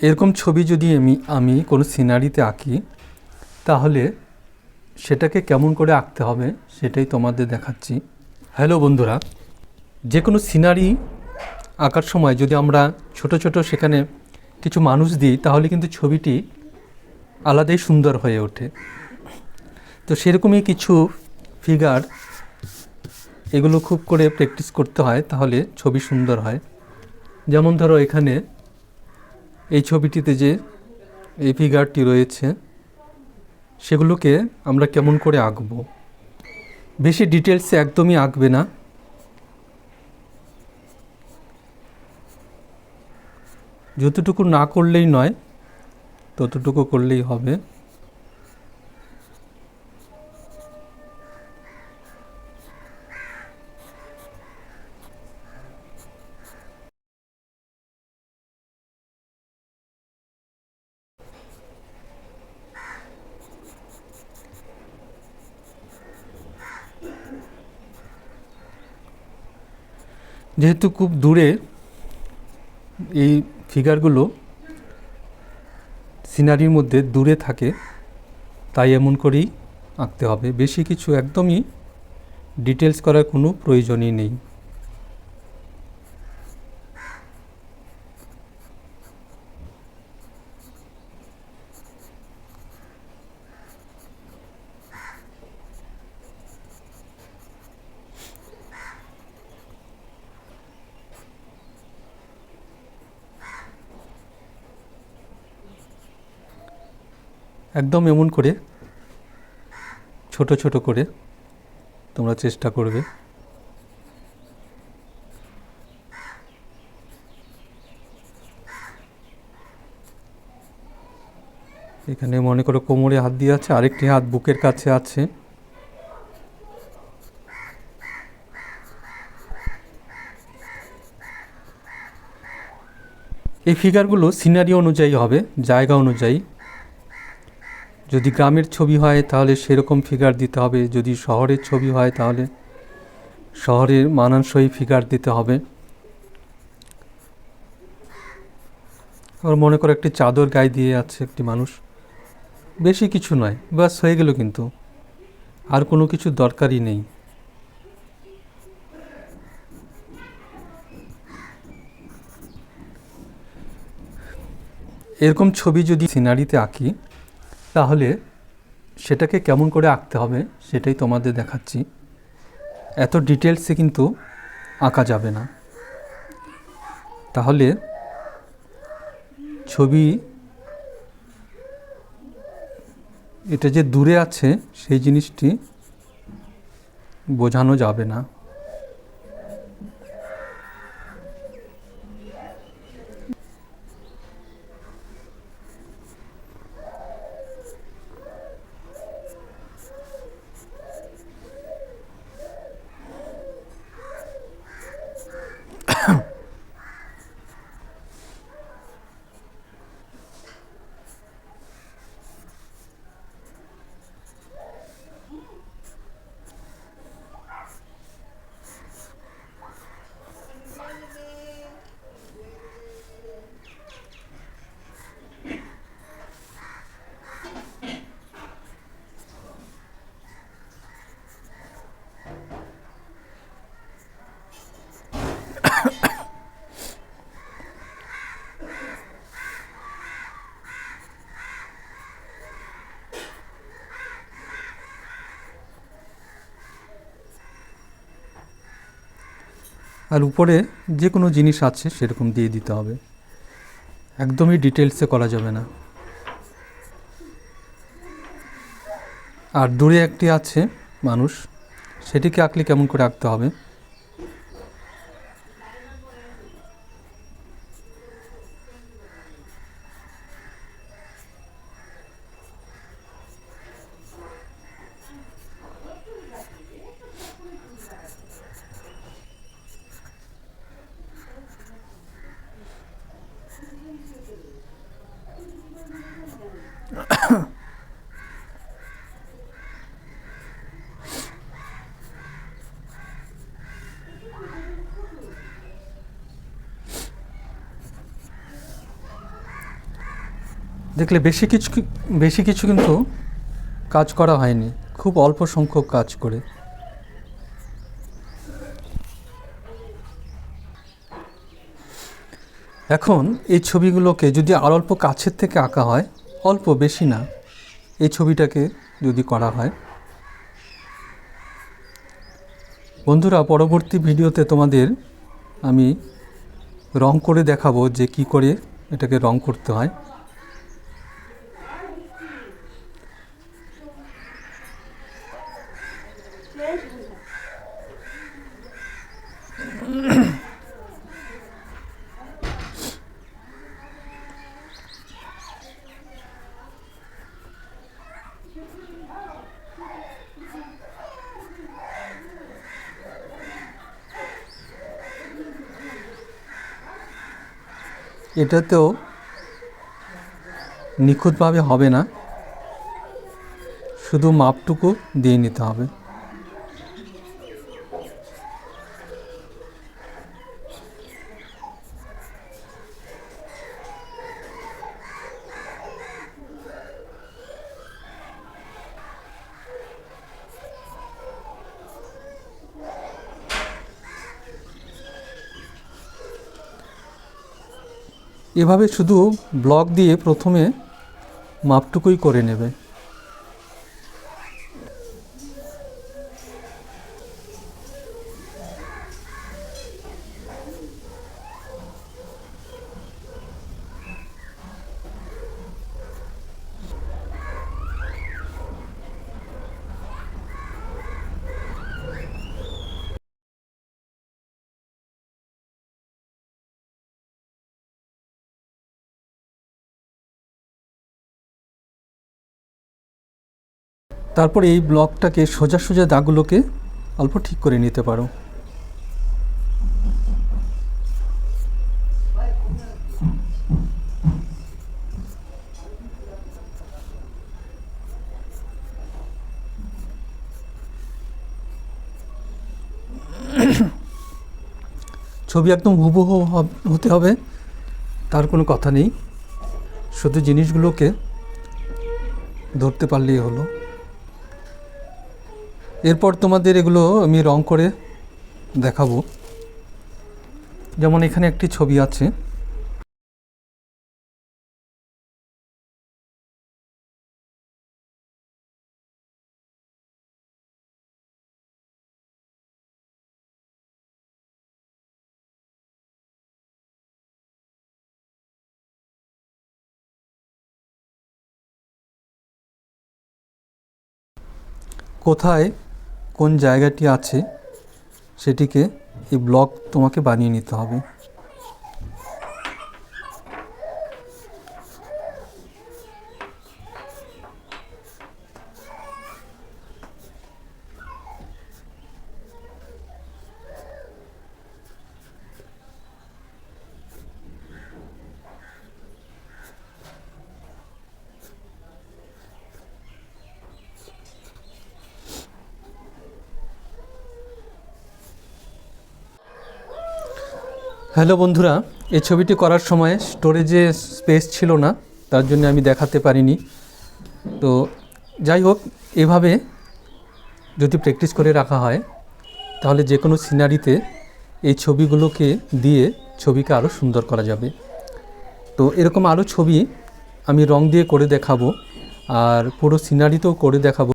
এরকম ছবি যদি আমি আমি কোনো সিনারিতে আঁকি, তাহলে সেটাকে কেমন করে আঁকতে হবে সেটাই তোমাদের দেখাচ্ছি। হ্যালো বন্ধুরা যে কোনো সিনারি আঁকার সময় যদি আমরা ছোট ছোট সেখানে কিছু মানুষ দিই, তাহলে কিন্তু ছবিটি আলাদাই সুন্দর হয়ে ওঠে। তো সেরকমই কিছু ফিগার এগুলো খুব করে প্র্যাকটিস করতে হয়, তাহলে ছবি সুন্দর হয়। যেমন ধরো এখানে এই ছবিটিতে যে এই ফিগারটি রয়েছে, সেগুলোকে আমরা কেমন করে আঁকব? বেশি ডিটেলসে একদমই আঁকবে না। যতটুকু না করলেই নয়, ততটুকু করলেই হবে। যেহেতু খুব দূরে এই ফিগারগুলো সিনারির মধ্যে দূরে থাকে, তাই এমন করেই আঁকতে হবে। বেশি কিছু একদমই ডিটেলস করার কোনো প্রয়োজনই নেই। একদম এমন করে, ছোট ছোট করে তোমরা চেষ্টা করবে। এখানে মনে করো কোমরে হাত দিয়ে আছে, আরেকটি হাত বুকের কাছে আছে। এই ফিগারগুলো সিনারি অনুযায়ী হবে, জায়গা অনুযায়ী। যদি গ্রামের ছবি হয়, তাহলে সেরকম ফিগার দিতে হবে। যদি শহরের ছবি হয়, তাহলে শহরের মানানসই ফিগার দিতে হবে। আবার মনে করো একটি চাদর গায়ে দিয়ে আছে একটি মানুষ। বেশি কিছু নয় বাস হয়ে গেল কিন্তু। আর কোনো কিছু দরকারই নেই। এরকম ছবি যদি সিনারিতে আঁকি তাহলে সেটাকে কেমন করে আঁকতে হবে সেটাই তোমাদের দেখাচ্ছি। এত ডিটেলসে কিন্তু আঁকা যাবে না। তাহলে ছবি এটা যে দূরে আছে সেই জিনিসটি বোঝানো যাবে না। আর উপরে যে কোনো জিনিস আছে সেরকম দিয়ে দিতে হবে। একদমই ডিটেলসে করা যাবে না। আর দূরে একটি আছে মানুষ, সেটিকে আঁকলে কেমন করে আঁকতে হবে? দেখলে বেশি কিছু বেশি কিছু কিন্তু কাজ করা হয়নি। খুব অল্প সংখ্যক কাজ করে। এখন এই ছবিগুলোকে যদি আর অল্প কাছের থেকে আঁকা হয়, অল্প বেশি না। এই ছবিটাকে যদি করা হয়। বন্ধুরা, পরবর্তী ভিডিওতে তোমাদের আমি রং করে দেখাবো যে কি করে এটাকে রং করতে হয়। এটাতেও নিখুঁতভাবে হবে না। শুধু মাপটুকু দিয়ে নিতে হবে। এভাবে শুধু ব্লক দিয়ে প্রথমে মাপটুকুই করে নেবে। তারপর এই ব্লকটাকে সোজা সোজা দাগগুলোকে অল্প ঠিক করে নিতে পারো। ছবি একদম হুবহু হব- হতে হবে, তার কোনো কথা নেই। শুধু জিনিসগুলোকে ধরতে পারলেই হলো। এরপর তোমাদের এগুলো আমি রং করে দেখাবো। যেমন এখানে একটি ছবি আছে। কোথায় কোন জায়গাটি আছে সেটিকে এই ব্লক তোমাকে বানিয়ে নিতে হবে। হ্যালো বন্ধুরা, এই ছবিটি করার সময় স্টোরেজে স্পেস ছিল না, তার জন্য আমি দেখাতে পারিনি। তো যাই হোক, এভাবে যদি প্র্যাকটিস করে রাখা হয়, তাহলে যে কোনো সিনারিতে এই ছবিগুলোকে দিয়ে ছবিকে আরও সুন্দর করা যাবে। তো এরকম আরও ছবি আমি রং দিয়ে করে দেখাবো, আর পুরো সিনারিতেও করে দেখাবো।